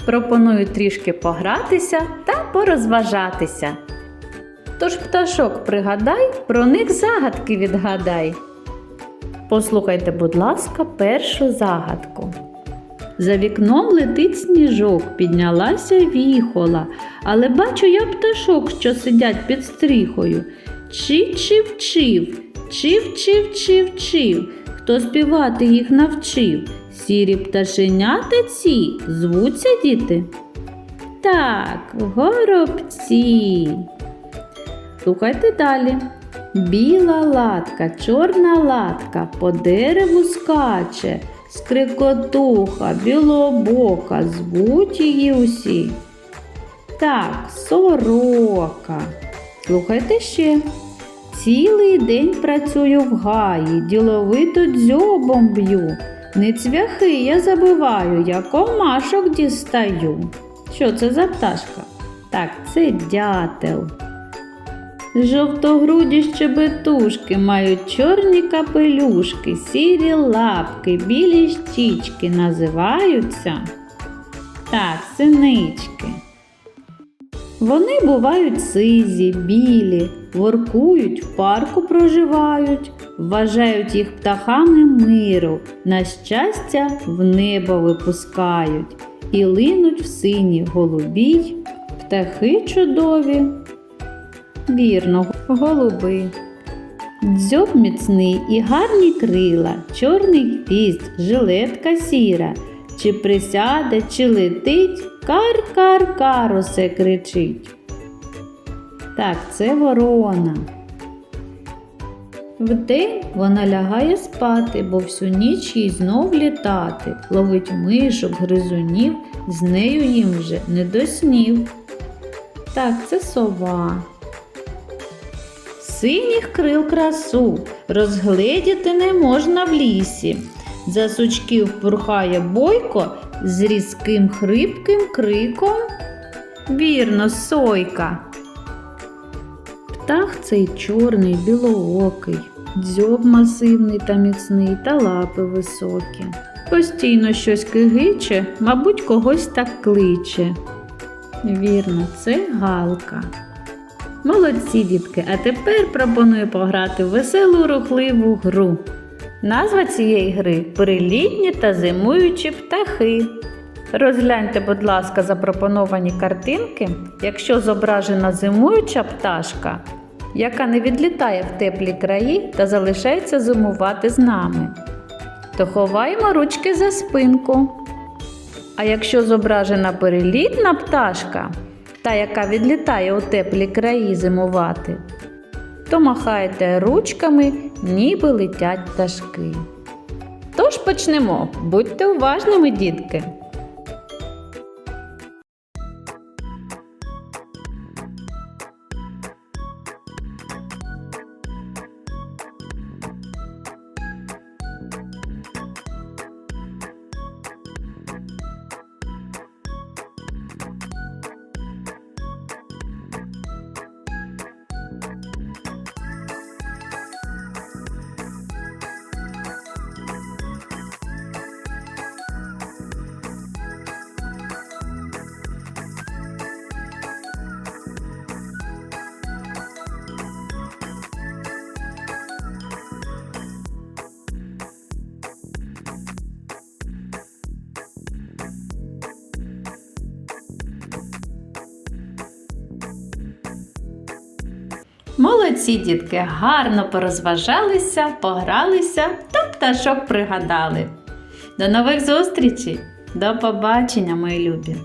пропоную трішки погратися та порозважатися. Тож пташок пригадай, про них загадки відгадай. Послухайте, будь ласка, першу загадку. За вікном летить сніжок, піднялася віхола, але бачу я пташок, що сидять під стріхою. Чи чи вчив, чи вчив, чи вчив, хто співати їх навчив. Сірі пташенята ці звуться діти? Так, горобці. Слухайте далі. Біла латка, чорна латка по дереву скаче, скрикотуха, білобока, звуть її усі. Так, сорока. Слухайте ще. Цілий день працюю в гаї, діловито дзьобом б'ю. Не цвяхи я забиваю, я комашок дістаю. Що це за пташка? Так, це дятел. Жовтогруді щебетушки мають чорні капелюшки, сірі лапки, білі щічки називаються. Так, синички. Вони бувають сизі, білі, воркують, в парку проживають, вважають їх птахами миру, на щастя в небо випускають і линуть в синій голубій, птахи чудові. Вірно, голуби. Дзьоб міцний і гарні крила, чорний хвіст, жилетка сіра. Чи присяде, чи летить, кар-кар-кар усе кричить. Так, це ворона. Вдень вона лягає спати, бо всю ніч їй знов літати, ловить мишок, гризунів, з нею їм вже не до снів. Так, це сова. Синіх крил красу розгледіти не можна в лісі. За сучків пурхає бойко з різким хрипким криком. Вірно, сойка. Птах цей чорний, білоокий, дзьоб масивний та міцний та лапи високі. Постійно щось кигиче, мабуть, когось так кличе. Вірно, це галка. Молодці, дітки, а тепер пропоную пограти в веселу рухливу гру. Назва цієї гри прилітні та зимуючі птахи. Розгляньте, будь ласка, запропоновані картинки, якщо зображена зимуюча пташка, яка не відлітає в теплі краї та залишається зимувати з нами, то ховаємо ручки за спинку. А якщо зображена перелітна пташка, та яка відлітає у теплі краї зимувати, то махайте ручками, ніби летять пташки. Тож почнемо. Будьте уважними, дітки. Молодці, дітки, гарно порозважалися, погралися та пташок пригадали. До нових зустрічей! До побачення, мої любі!